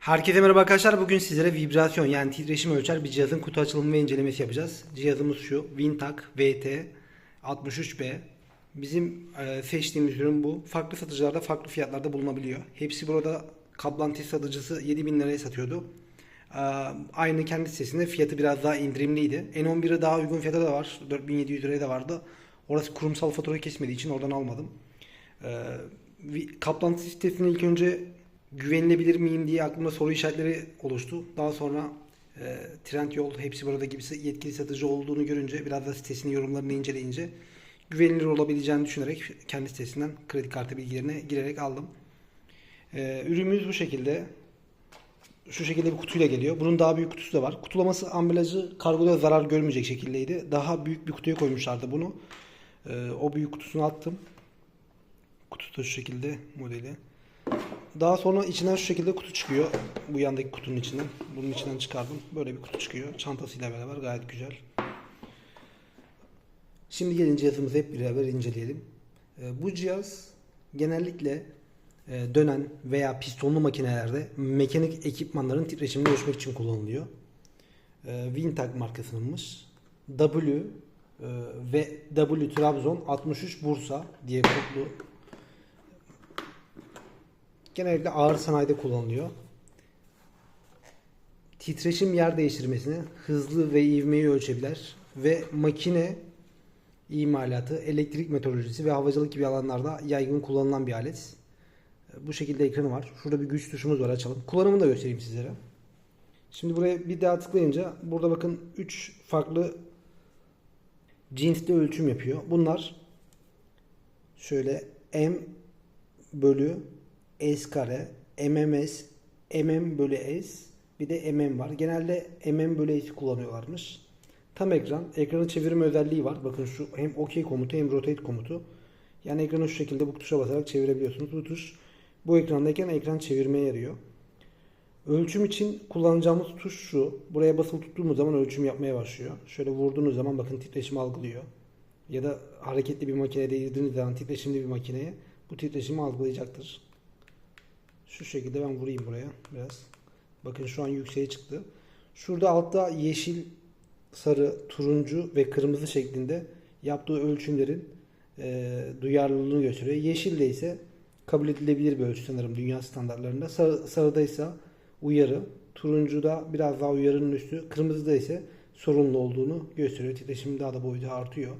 Herkese merhaba arkadaşlar. Bugün sizlere vibrasyon yani titreşim ölçer bir cihazın kutu açılımı ve incelemesi yapacağız. Cihazımız şu. Wintag VT 63B. Bizim e, seçtiğimiz ürün bu. Farklı satıcılarda farklı fiyatlarda bulunabiliyor. Hepsi burada kablanti satıcısı 7000 liraya satıyordu. E, Aynı kendi sitesinde fiyatı biraz daha indirimliydi. N11'i daha uygun fiyata da var. 4700 liraya da vardı. Orası kurumsal fatura kesmediği için oradan almadım. Vi- Kaplantı sitesine ilk önce güvenilebilir miyim diye aklımda soru işaretleri oluştu. Daha sonra e, Trendyol, hepsi burada gibisi yetkili satıcı olduğunu görünce biraz da sitesinin yorumlarını inceleyince güvenilir olabileceğini düşünerek kendi sitesinden kredi kartı bilgilerine girerek aldım. Ee, ürünümüz bu şekilde. Şu şekilde bir kutuyla geliyor. Bunun daha büyük kutusu da var. Kutulaması ambalajı kargoda zarar görmeyecek şekildeydi. Daha büyük bir kutuya koymuşlardı bunu. Ee, o büyük kutusunu attım. Kutusu şu şekilde modeli. Daha sonra içinden şu şekilde kutu çıkıyor. Bu yandaki kutunun içinden. Bunun içinden çıkardım. Böyle bir kutu çıkıyor. Çantasıyla beraber gayet güzel. Şimdi gelin cihazımızı hep beraber inceleyelim. Ee, Bu cihaz genellikle e, dönen veya pistonlu makinelerde mekanik ekipmanların titreşimini ölçmek için kullanılıyor. Ee, Wintag markasınınmış. W e, ve W Trabzon 63 Bursa diye kodlu genellikle ağır sanayide kullanılıyor. Titreşim yer değiştirmesini, hızlı ve ivmeyi ölçebilir ve makine imalatı, elektrik meteorolojisi ve havacılık gibi alanlarda yaygın kullanılan bir alet. Bu şekilde ekranı var. Şurada bir güç tuşumuz var açalım. Kullanımını da göstereyim sizlere. Şimdi buraya bir daha tıklayınca burada bakın 3 farklı cinste ölçüm yapıyor. Bunlar şöyle M bölü S kare, MMS, MM bölü S, bir de MM var. Genelde MM bölü S kullanıyorlarmış. Tam ekran, ekranı çevirme özelliği var. Bakın şu hem OK komutu hem rotate komutu. Yani ekranı şu şekilde bu tuşa basarak çevirebiliyorsunuz. Bu tuş bu ekrandayken ekran çevirmeye yarıyor. Ölçüm için kullanacağımız tuş şu. Buraya basılı tuttuğumuz zaman ölçüm yapmaya başlıyor. Şöyle vurduğunuz zaman bakın titreşim algılıyor. Ya da hareketli bir makineye değdirdiğiniz zaman titreşimli bir makineye bu titreşimi algılayacaktır. Şu şekilde ben vurayım buraya biraz. Bakın şu an yükseğe çıktı. Şurada altta yeşil, sarı, turuncu ve kırmızı şeklinde yaptığı ölçümlerin e, duyarlılığını gösteriyor. Yeşilde ise kabul edilebilir bir ölçü sanırım dünya standartlarında. Sarı, sarıda ise uyarı, turuncuda biraz daha uyarının üstü, kırmızıda ise sorunlu olduğunu gösteriyor. Titreşim daha da boyutu artıyor.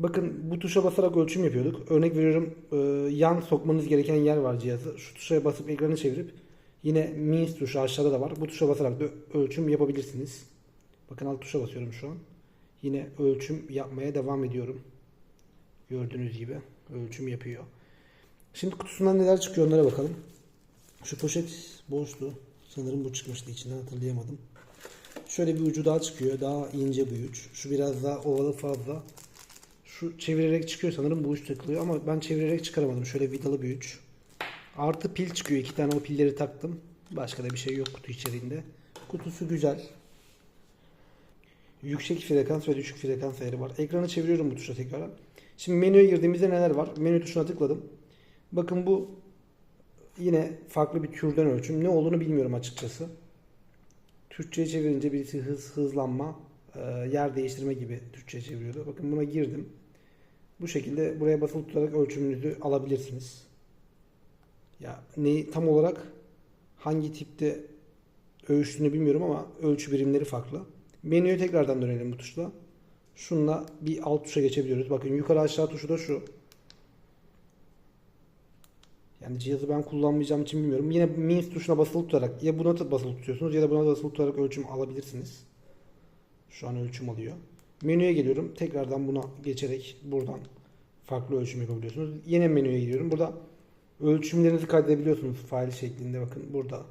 Bakın bu tuşa basarak ölçüm yapıyorduk. Örnek veriyorum e, yan sokmanız gereken yer var cihazı. Şu tuşa basıp ekranı çevirip yine means tuşu aşağıda da var. Bu tuşa basarak da ölçüm yapabilirsiniz. Bakın alt tuşa basıyorum şu an. Yine ölçüm yapmaya devam ediyorum. Gördüğünüz gibi ölçüm yapıyor. Şimdi kutusundan neler çıkıyor onlara bakalım. Şu poşet boştu. Sanırım bu çıkmıştı içinden hatırlayamadım. Şöyle bir ucu daha çıkıyor. Daha ince bir uç. Şu biraz daha ovalı fazla. Şu çevirerek çıkıyor sanırım bu uç takılıyor ama ben çevirerek çıkaramadım. Şöyle vidalı bir uç. Artı pil çıkıyor. İki tane o pilleri taktım. Başka da bir şey yok kutu içeriğinde. Kutusu güzel. Yüksek frekans ve düşük frekans ayarı var. Ekranı çeviriyorum bu tuşa tekrar. Şimdi menüye girdiğimizde neler var? Menü tuşuna tıkladım. Bakın bu yine farklı bir türden ölçüm. Ne olduğunu bilmiyorum açıkçası. Türkçe'ye çevirince birisi hız, hızlanma, e, yer değiştirme gibi Türkçe'ye çeviriyordu. Bakın buna girdim. Bu şekilde buraya basılı tutarak ölçümünüzü alabilirsiniz. Ya neyi tam olarak hangi tipte ölçtüğünü bilmiyorum ama ölçü birimleri farklı. Menüye tekrardan dönelim bu tuşla. Şunla bir alt tuşa geçebiliyoruz. Bakın yukarı aşağı tuşu da şu. Yani cihazı ben kullanmayacağım için bilmiyorum. Yine Means tuşuna basılı tutarak ya buna basılı tutuyorsunuz ya da buna basılı tutarak ölçüm alabilirsiniz. Şu an ölçüm alıyor. Menüye geliyorum. Tekrardan buna geçerek buradan farklı ölçüm yapabiliyorsunuz. Yine menüye giriyorum. Burada ölçümlerinizi kaydedebiliyorsunuz fail şeklinde. Bakın burada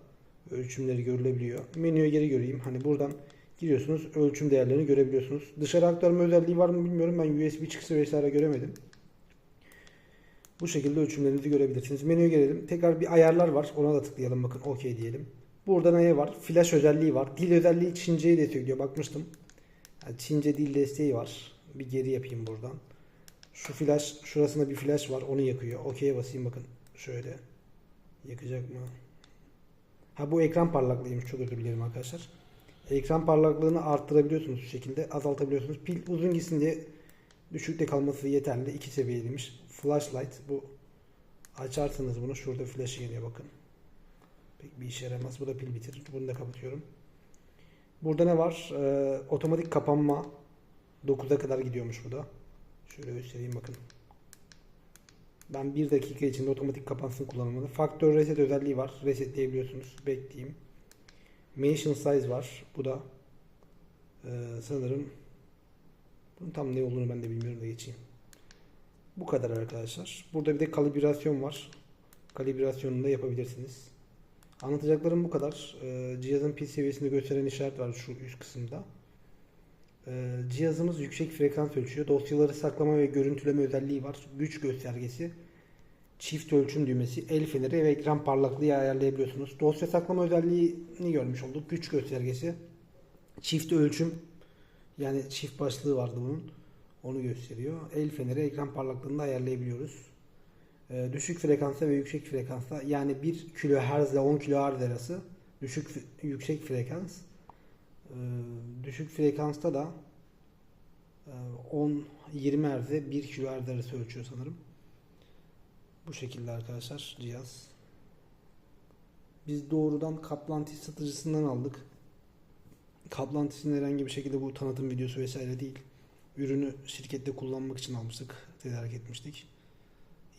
ölçümleri görülebiliyor. Menüye geri göreyim. Hani buradan giriyorsunuz. Ölçüm değerlerini görebiliyorsunuz. Dışarı aktarma özelliği var mı bilmiyorum. Ben USB çıkışı vesaire göremedim. Bu şekilde ölçümlerinizi görebilirsiniz. Menüye gelelim. Tekrar bir ayarlar var. Ona da tıklayalım. Bakın OK diyelim. Burada ne var? Flash özelliği var. Dil özelliği Çince'yi destekliyor. Bakmıştım. Yani Çince dil desteği var. Bir geri yapayım buradan. Şu flash, şurasında bir flash var. Onu yakıyor. OK'ye basayım bakın. Şöyle. Yakacak mı? Ha bu ekran parlaklığıymış çok özür dilerim arkadaşlar. Ekran parlaklığını arttırabiliyorsunuz şu şekilde azaltabiliyorsunuz. Pil uzun gitsin diye düşükte kalması yeterli. iki seviyeliymiş. Flashlight bu açarsınız bunu. Şurada flash geliyor bakın. Pek bir işe yaramaz. Bu da pil bitirir. Bunu da kapatıyorum. Burada ne var? Ee, otomatik kapanma 9'a kadar gidiyormuş bu da. Şöyle göstereyim bakın. Ben 1 dakika içinde otomatik kapansın kullanımını. Faktör reset özelliği var. Resetleyebiliyorsunuz. Bekleyeyim. Mention size var. Bu da e, sanırım bunun tam ne olduğunu ben de bilmiyorum da geçeyim. Bu kadar arkadaşlar. Burada bir de kalibrasyon var. Kalibrasyonunu da yapabilirsiniz. Anlatacaklarım bu kadar. E, cihazın pil seviyesini gösteren işaret var şu üst kısımda. E, cihazımız yüksek frekans ölçüyor. Dosyaları saklama ve görüntüleme özelliği var. Güç göstergesi, çift ölçüm düğmesi, el feneri ve ekran parlaklığı ayarlayabiliyorsunuz. Dosya saklama özelliğini görmüş olduk. Güç göstergesi, çift ölçüm yani çift başlığı vardı bunun. Onu gösteriyor. El feneri, ekran parlaklığını da ayarlayabiliyoruz. Ee, düşük frekansta ve yüksek frekansta yani 1 kHz ile 10 kHz arası düşük yüksek frekans. Ee, düşük frekansta da 10 20 Hz'e 1 kHz arası ölçüyor sanırım. Bu şekilde arkadaşlar cihaz. Biz doğrudan Kaplantis satıcısından aldık. Kaplantis'in herhangi bir şekilde bu tanıtım videosu vesaire değil. Ürünü şirkette kullanmak için almıştık. Tedarik etmiştik.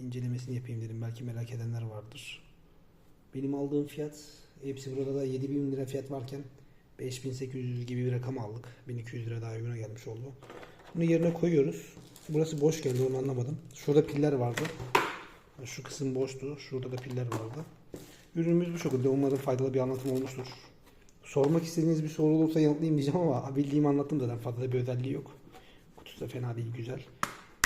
İncelemesini yapayım dedim. Belki merak edenler vardır. Benim aldığım fiyat hepsi burada da 7000 lira fiyat varken 5800 gibi bir rakam aldık. 1200 lira daha uyguna gelmiş oldu. Bunu yerine koyuyoruz. Burası boş geldi onu anlamadım. Şurada piller vardı. Şu kısım boştu. Şurada da piller vardı. Ürünümüz bu şekilde. Umarım faydalı bir anlatım olmuştur. Sormak istediğiniz bir soru olursa yanıtlayayım diyeceğim ama bildiğimi anlattım zaten. Fazla bir özelliği yok. Kutusu da fena değil, güzel.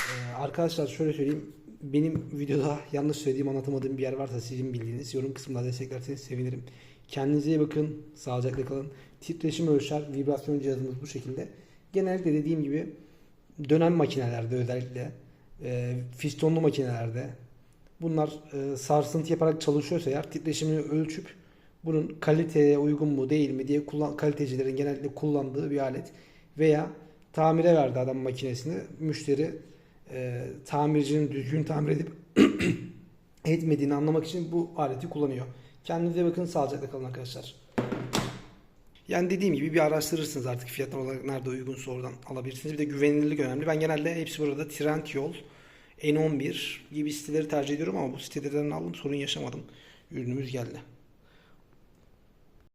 Ee, arkadaşlar şöyle söyleyeyim. Benim videoda yanlış söylediğim, anlatamadığım bir yer varsa sizin bildiğiniz yorum kısmında desteklerseniz sevinirim. Kendinize iyi bakın. Sağlıcakla kalın. Titreşim ölçer, vibrasyon cihazımız bu şekilde. Genellikle dediğim gibi dönem makinelerde özellikle e, fistonlu makinelerde bunlar e, sarsıntı yaparak çalışıyorsa eğer titreşimini ölçüp bunun kaliteye uygun mu değil mi diye kullan, kalitecilerin genellikle kullandığı bir alet veya tamire verdi adam makinesini müşteri e, tamircinin düzgün tamir edip etmediğini anlamak için bu aleti kullanıyor. Kendinize bakın sağlıcakla kalın arkadaşlar. Yani dediğim gibi bir araştırırsınız artık fiyatlar olarak nerede uygunsa oradan alabilirsiniz. Bir de güvenilirlik önemli. Ben genelde hepsi burada Trendyol, N11 gibi siteleri tercih ediyorum ama bu sitelerden aldım sorun yaşamadım. Ürünümüz geldi.